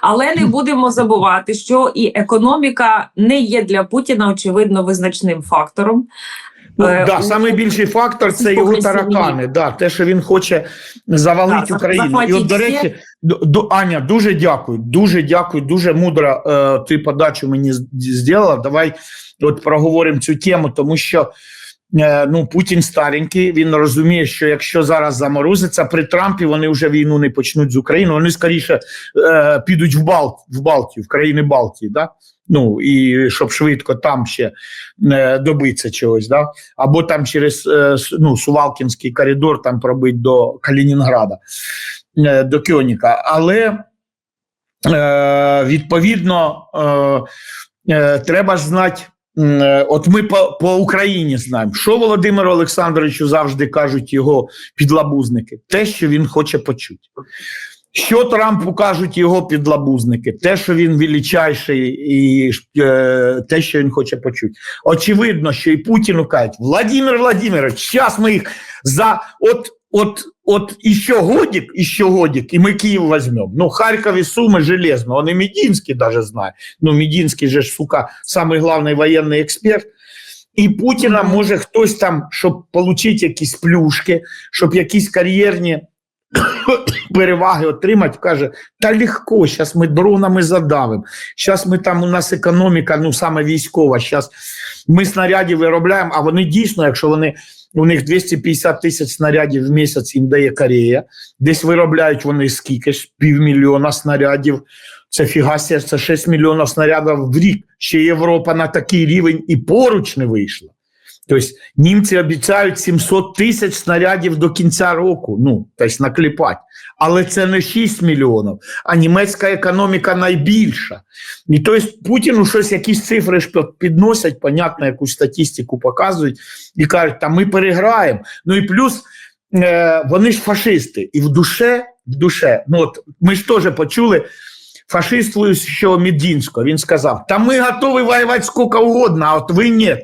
Але не будемо забувати, що і економіка не є для Путіна очевидно визначним фактором. Ну, Е, да, у- самий більший фактор це його таракани. Да, те, що він хоче завалити Так, Україну. І от, до речі, до, Аня, дуже дякую. Дуже дякую. Дуже мудро е, ти подачу мені зробила. Давай от проговоримо цю тему, тому що ну, Путін старенький. Він розуміє, що якщо зараз заморозиться при Трампі, вони вже війну не почнуть з України. Вони скоріше е, підуть в Балт, в Балтію, в країни Балтії. Да? Ну і щоб швидко там ще е, добитися чогось, да? або там через е, ну, Сувалкінський коридор там пробити до Калінінграда, е, до Кьоніка. Але е, відповідно е, е, треба ж знати. Е, От ми по, по Україні знаємо, що Володимиру Олександровичу завжди кажуть його підлабузники, те, що він хоче почути. Що Трампу кажуть його підлабузники, те, що він величайший, і е, те, що він хоче почути. Очевидно, що і Путіну кажуть, Владимир Владимирович, зараз ми їх за от, от, от іще годик, іще годик, і ми Київ візьмемо. Ну, Харків і Суми железно, он і Мединський даже знає. Ну, Мединський же сука, самий главний воєнний експерт. І Путіна може хтось там, щоб отримати якісь плюшки, щоб якісь кар'єрні переваги отримати, каже, та легко, зараз ми дронами задавимо. Зараз ми там, у нас економіка, ну саме військова, зараз ми снарядів виробляємо, а вони дійсно, якщо вони, у них 250 тисяч снарядів в місяць їм дає Корея, десь виробляють вони скільки ж, півмільйона снарядів, це фігасія, це 6 мільйонів снарядів в рік. Ще Європа на такий рівень і поруч не вийшла. Тобто німці обіцяють 700 тисяч снарядів до кінця року, ну, тобто накліпати. Але це не 6 мільйонів, а німецька економіка найбільша. І тобто Путіну щось, якісь цифри підносять, понятно, якусь статистику показують і кажуть, та ми переграємо. Ну і плюс е, вони ж фашисти. І в душе, в душе, ну от ми ж теж почули фашистуючого Медінського. Він сказав: Та ми готові воювати скільки угодно, а от ви ні.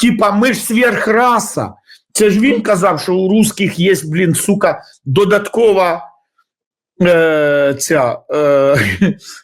Типа, ми ж сверхраса. Це ж він казав, що у русських є, блін, сука, додаткова е, ця е,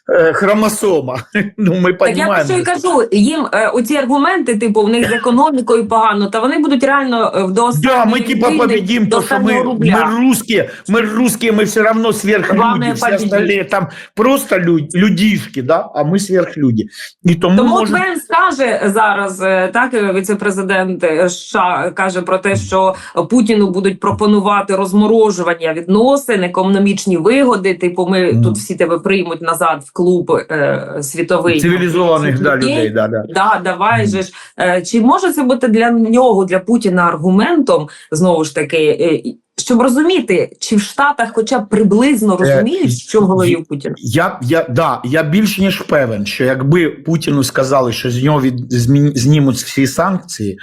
е, хромосома. Ну, ми Так я про що й розуміємо. кажу, їм е, оці аргументи, типу, в них з економікою погано, та вони будуть реально е, до Да, останньої мы типа людини, победим, до то что мы, останнього рубля. мы русские, мы русские, мы все равно сверхлюди, Главное все победить. остальные там просто люд, людишки, да, а мы сверхлюди. І тому, Тому може... Венс каже зараз, е, так е, віце-президент е, США каже про те, що Путіну будуть пропонувати розморожування відносин, економічні вигоди. Типу, ми Мгм. тут всі тебе приймуть назад в клуб е, світовий цивілізованих да, людей, да, да. Да, давай Мгм. же ж. Е, Чи може це бути для нього, для Путіна аргументом знову ж таки, е, щоб розуміти, чи в Штатах хоча б приблизно розуміють, що в голові у Путіна? Я, я, да, я більш ніж певен, що якби Путіну сказали, що з нього від, змі- знімуть всі санкції,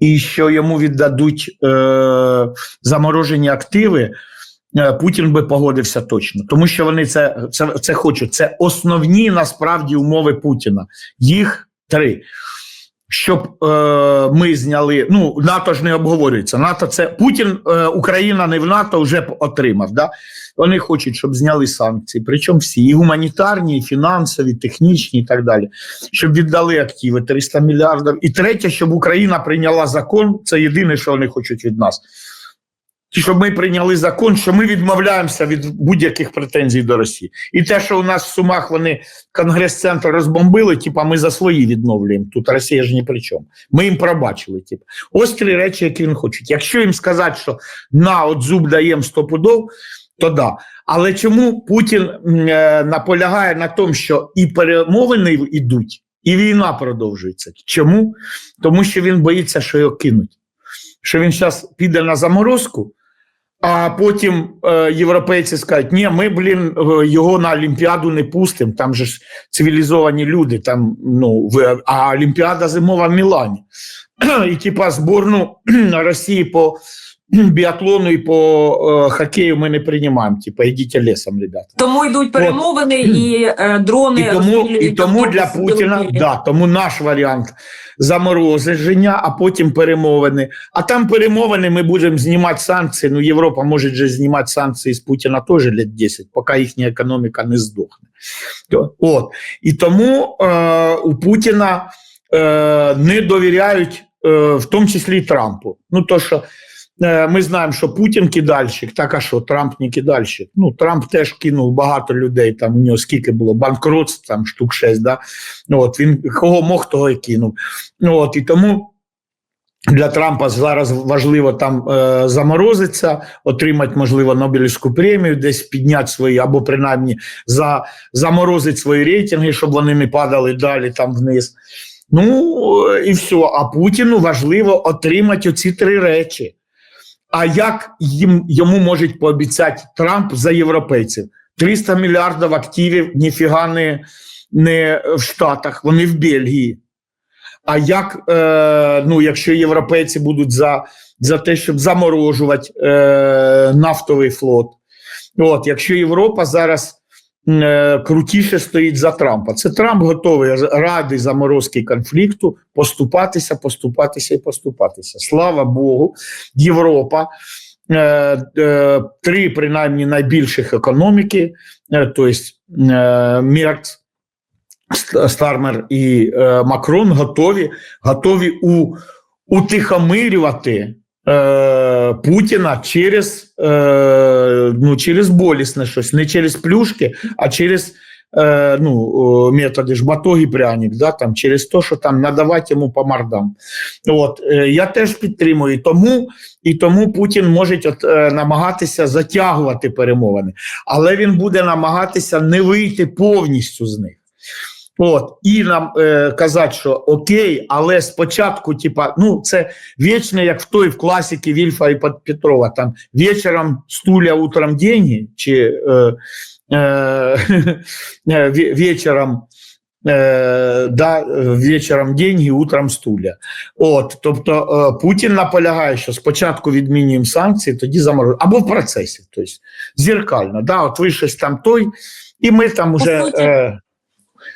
і що йому віддадуть е, заморожені активи, е, Путін би погодився точно. Тому що вони це, це, це хочуть. Це основні насправді умови Путіна. Їх три. Щоб е, ми зняли, ну НАТО ж не обговорюється. НАТО це Путін, е, Україна не в НАТО вже отримав. Да? Вони хочуть, щоб зняли санкції, причому всі і гуманітарні, і фінансові, і технічні, і так далі. Щоб віддали активи 300 мільярдів. І третє, щоб Україна прийняла закон. Це єдине, що вони хочуть від нас. Щоб ми прийняли закон, що ми відмовляємося від будь-яких претензій до Росії. І те, що у нас в Сумах вони конгрес-центр розбомбили, типа ми за свої відновлюємо. Тут Росія ж ні при чому. Ми їм пробачили. Типу. Ось три речі, які він хоче. Якщо їм сказати, що на от зуб даємо сто пудов, то да. Але чому Путін е, наполягає на тому, що і перемовини йдуть, і війна продовжується? Чому? Тому що він боїться, що його кинуть. Що він зараз піде на заморозку, а потім е, європейці скажуть, ні, ми, блін, е, його на Олімпіаду не пустимо, там же ж цивілізовані люди, там, ну, в, а Олімпіада зимова в Мілані. І типа зборну Росії по біатлону і по е, хокею ми не приймаємо. Типа, йдіть лісом, ребята. Тому йдуть перемовини і е, дрони І тому, і тому для Путіна да, тому наш варіант заморозення, а потім перемовини. А там перемовини ми будемо знімати санкції. Ну, Європа може же знімати санкції з Путіна теж лет 10, поки їхня економіка не здохне. От. І тому е, у Путіна е, не довіряють, е, в тому числі і Трампу. Ну, то, що ми знаємо, що Путін кидальщик, так а що, Трамп не кидальщик. Ну, Трамп теж кинув багато людей, там у нього скільки було банкротств, там штук 6, да? ну, от, він кого мог, того і кинув. Ну, от, і тому для Трампа зараз важливо там е, заморозитися, отримати, можливо, Нобелівську премію, десь підняти свої, або принаймні за, заморозити свої рейтинги, щоб вони не падали далі там вниз. Ну е, і все. А Путіну важливо отримати оці три речі. А як їм йому можуть пообіцяти Трамп за європейців? 300 мільярдів активів ніфіга не, не в Штатах, вони в Бельгії. А як, е, ну, якщо європейці будуть за, за те, щоб заморожувати е, нафтовий флот, от, якщо Європа зараз крутіше стоїть за Трампа, це Трамп готовий ради заморозки конфлікту поступатися, поступатися і поступатися. Слава Богу, Європа. Е, е, три принаймні найбільших економіки, е, тобто е, Мерц, Стармер і е, Макрон готові, готові у, утихомирювати е, Путіна через, е, ну, через болісне щось, не через плюшки, а через е, ну, методи ж батог пряник, да, там, через те, що там надавати йому по мордам. От, я теж підтримую. Тому, і тому Путін може от, намагатися затягувати перемовини, але він буде намагатися не вийти повністю з них. От, і нам е, казати, що окей, але спочатку, типа, ну, це вічне, як в той в класіки Вільфа і Пет- Петрова, там вечором стуля, утром деньги, чи е, е, ве- вечором, е, да, е, вечором деньги, утром стуля. От, тобто е, Путін наполягає, що спочатку відмінюємо санкції, тоді заморожуємо, або в процесі, тобто зеркально. Да, от ви щось там той, і ми там уже. суті, Е,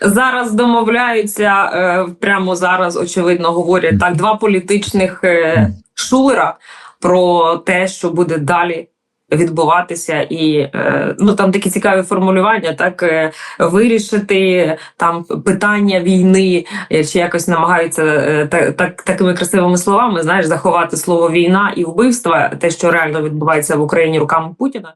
Зараз домовляються е, прямо зараз, очевидно, говорять так. Два політичних е, шулера про те, що буде далі відбуватися, і е, ну там такі цікаві формулювання, так вирішити там питання війни, чи якось намагаються е, та, так такими красивими словами, знаєш, заховати слово війна і вбивства, те, що реально відбувається в Україні руками Путіна.